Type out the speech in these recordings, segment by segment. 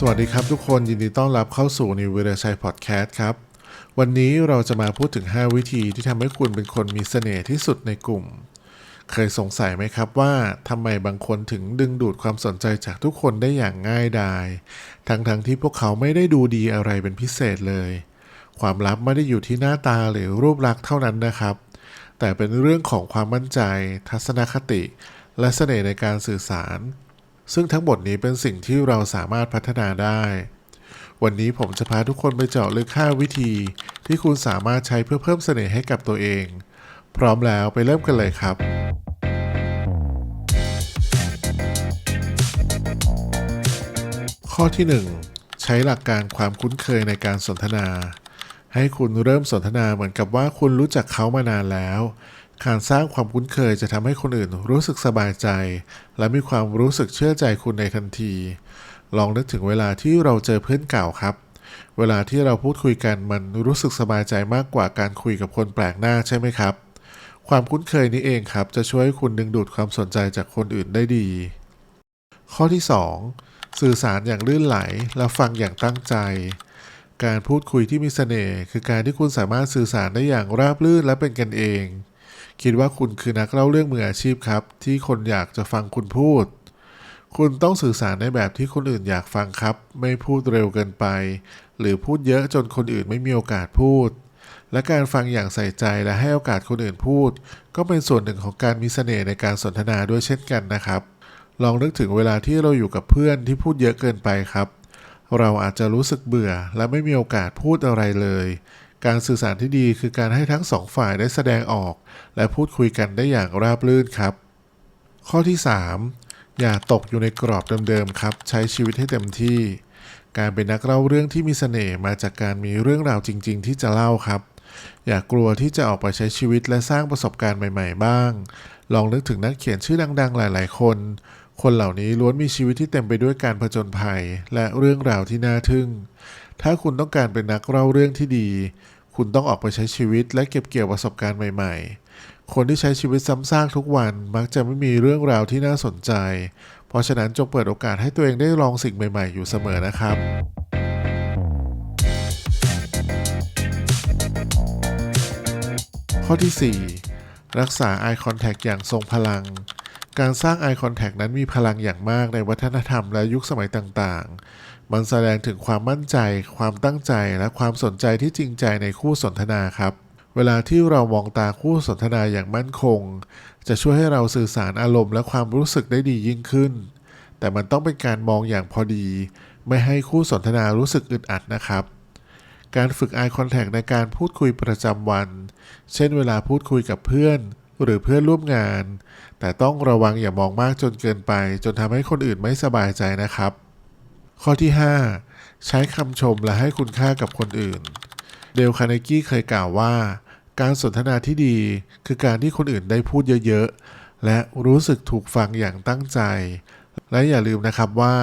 สวัสดีครับทุกคนยินดีต้อนรับเข้าสู่นิวเวรชัยพอดแคสต์ครับ วันนี้เราจะมาพูดถึง 5 วิธีที่ทำให้คุณเป็นคนมีเสน่ห์ที่สุดในกลุ่ม เคยสงสัยไหมครับว่าทำไมบางคนถึงดึงดูดความสนใจจากทุกคนได้อย่างง่ายดายทั้งๆทที่พวกเขาไม่ได้ดูดีอะไรเป็นพิเศษเลย ความลับไม่ได้อยู่ที่หน้าตาหรือรูปลักษณ์เท่านั้นนะครับ แต่เป็นเรื่องของความมั่นใจ ทัศนคติ และเสน่ห์ในการสื่อสาร ซึ่งทั้งหมดนี้เป็นสิ่งที่เราสามารถพัฒนาได้ วันนี้ผมจะพาทุกคนไปเจาะลึก5วิธี ที่คุณสามารถใช้เพื่อเพิ่มเสน่ห์ให้กับตัวเอง พร้อมแล้วไปเริ่มกันเลยครับข้อที่ 1 ใช้หลักการความคุ้นเคยในการสนทนา ให้คุณเริ่มสนทนาเหมือนกับว่าคุณรู้จักเขามานานแล้ว การสร้างความคุ้นเคยจะทำให้คนอื่นรู้สึกสบายใจ และมีความรู้สึกเชื่อใจคุณในทันที ลองนึกถึงเวลาที่เราเจอเพื่อนเก่าครับ เวลาที่เราพูดคุยกันมันรู้สึกสบายใจมากกว่าการคุยกับคนแปลกหน้าใช่ไหมครับ ความคุ้นเคยนี้เองครับจะช่วยคุณดึงดูดความสนใจจากคนอื่นได้ดี ข้อที่ 2 สื่อสารอย่างลื่นไหลและฟังอย่างตั้งใจการพูดคุยที่มีเสน่ห์คือการที่คุณสามารถสื่อสารได้อย่างราบรื่นและเป็นกันเอง คิดว่าคุณคือนักเล่าเรื่องมืออาชีพครับ ที่คนอยากจะฟังคุณพูด คุณต้องสื่อสารในแบบที่คนอื่นอยากฟังครับ ไม่พูดเร็วเกินไป หรือพูดเยอะจนคนอื่นไม่มีโอกาสพูด และการฟังอย่างใส่ใจและให้โอกาสคนอื่นพูด ก็เป็นส่วนหนึ่งของการมีเสน่ห์ในการสนทนาด้วยเช่นกันนะครับ ลองนึกถึงเวลาที่เราอยู่กับเพื่อนที่พูดเยอะเกินไปครับ เราอาจจะรู้สึกเบื่อและไม่มีโอกาสพูดอะไรเลย การสื่อสารที่ดีคือการให้ทั้งสองฝ่ายได้แสดงออก และพูดคุยกันได้อย่างราบรื่นครับ ข้อที่ 3 อย่าตกอยู่ในกรอบเดิมๆครับ ใช้ชีวิตให้เต็มที่ การเป็นนักเล่าเรื่องที่มีเสน่ห์มาจากการมีเรื่องราวจริง ๆ ที่จะเล่าครับ อย่ากลัวที่จะออกไปใช้ชีวิตและสร้างประสบการณ์ใหม่ ๆ บ้าง ลองนึกถึงนักเขียนชื่อดัง ๆ หลาย ๆ คน คนเหล่านี้ล้วนมีชีวิตที่เต็มไปด้วยการผจญภัยและเรื่องราวที่น่าทึ่ง ถ้าคุณต้องการเป็นนักเล่าเรื่องที่ดี คุณต้องออกไปใช้ชีวิตและเก็บเกี่ยวประสบการณ์ใหม่ ๆ คนที่ใช้ชีวิตซ้ำซากทุกวันมักจะไม่มีเรื่องราวที่น่าสนใจ เพราะฉะนั้นจงเปิดโอกาสให้ตัวเองได้ลองสิ่งใหม่ ๆ อยู่เสมอนะครับข้อที่ 4 รักษา eye contact อย่างทรงพลัง การสร้าง eye contact นั้นมีพลังอย่างมากในวัฒนธรรมและยุคสมัยต่างๆ มันแสดงถึงความมั่นใจ ความตั้งใจ และความสนใจที่จริงใจในคู่สนทนาครับ เวลาที่เรามองตาคู่สนทนาอย่างมั่นคง จะช่วยให้เราสื่อสารอารมณ์และความรู้สึกได้ดียิ่งขึ้น แต่มันต้องเป็นการมองอย่างพอดี ไม่ให้คู่สนทนารู้สึกอึดอัดนะครับการฝึก eye contact ในการพูดคุยประจำวัน เช่นเวลาพูดคุยกับเพื่อน หรือเพื่อนร่วมงาน แต่ต้องระวังอย่ามองมากจนเกินไป จนทำให้คนอื่นไม่สบายใจนะครับ ข้อที่ 5 ใช้คำชมและให้คุณค่ากับคนอื่น เดลคาเนกี้เคยกล่าวว่า การสนทนาที่ดี คือการที่คนอื่นได้พูดเยอะๆ และรู้สึกถูกฟังอย่างตั้งใจ และอย่าลืมนะครับว่า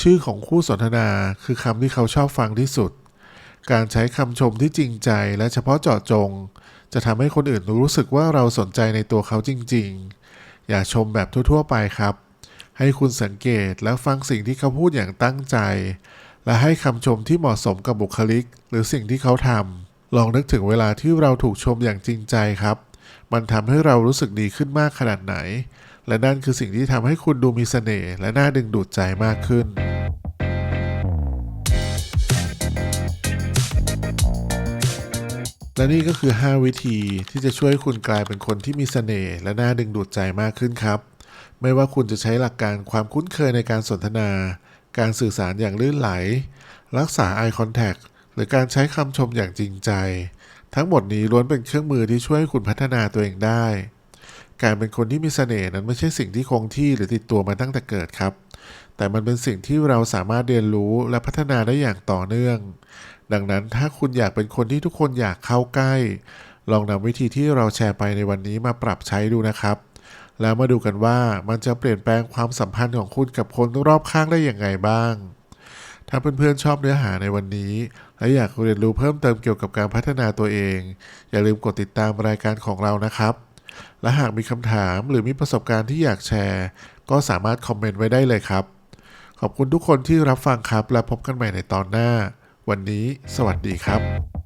ชื่อของคู่สนทนาคือคำที่เขาชอบฟังที่สุด การใช้คำชมที่จริงใจและเฉพาะเจาะจง จะทำให้คนอื่นรู้สึกว่าเราสนใจในตัวเขาจริง ๆ อย่าชมแบบทั่ว ๆ ไปครับ ให้คุณสังเกตและฟังสิ่งที่เขาพูดอย่างตั้งใจ และให้คำชมที่เหมาะสมกับบุคลิก หรือสิ่งที่เขาทำลองนึกถึงเวลาที่เราถูกชมอย่างจริงใจครับ มันทำให้เรารู้สึกดีขึ้นมากขนาดไหน และนั่นคือสิ่งที่ทำให้คุณดูมีเสน่ห์และน่าดึงดูดใจมากขึ้น และนี่ก็คือ 5 วิธีที่จะช่วยคุณกลายเป็นคนที่มีเสน่ห์และน่าดึงดูดใจมากขึ้นครับ ไม่ว่าคุณจะใช้หลักการความคุ้นเคยในการสนทนา การสื่อสารอย่างลื่นไหล รักษา eye contact หรือการใช้คำชมอย่างจริงใจ ทั้งหมดนี้ล้วนเป็นเครื่องมือที่ช่วยให้คุณพัฒนาตัวเองได้ การเป็นคนที่มีเสน่ห์นั้นไม่ใช่สิ่งที่คงที่หรือติดตัวมาตั้งแต่เกิดครับ แต่มันเป็นสิ่งที่เราสามารถเรียนรู้และพัฒนาได้อย่างต่อเนื่อง ดังนั้นถ้าคุณอยากเป็นคนที่ทุกคนอยากเข้าใกล้ ลองนำวิธีที่เราแชร์ไปในวันนี้มาปรับใช้ดูนะครับ แล้วมาดูกันว่ามันจะเปลี่ยนแปลงความสัมพันธ์ของคุณกับคนรอบข้างได้อย่างไงบ้าง ถ้าเพื่อนๆชอบเนื้อหาในวันนี้ และอยากเรียนรู้เพิ่มเติมเกี่ยวกับการพัฒนาตัวเอง อย่าลืมกดติดตามรายการของเรานะครับ และหากมีคำถามหรือมีประสบการณ์ที่อยากแชร์ ก็สามารถคอมเมนต์ไว้ได้เลยครับ ขอบคุณทุกคนที่รับฟังครับ และพบกันใหม่ในตอนหน้า วันนี้ สวัสดีครับ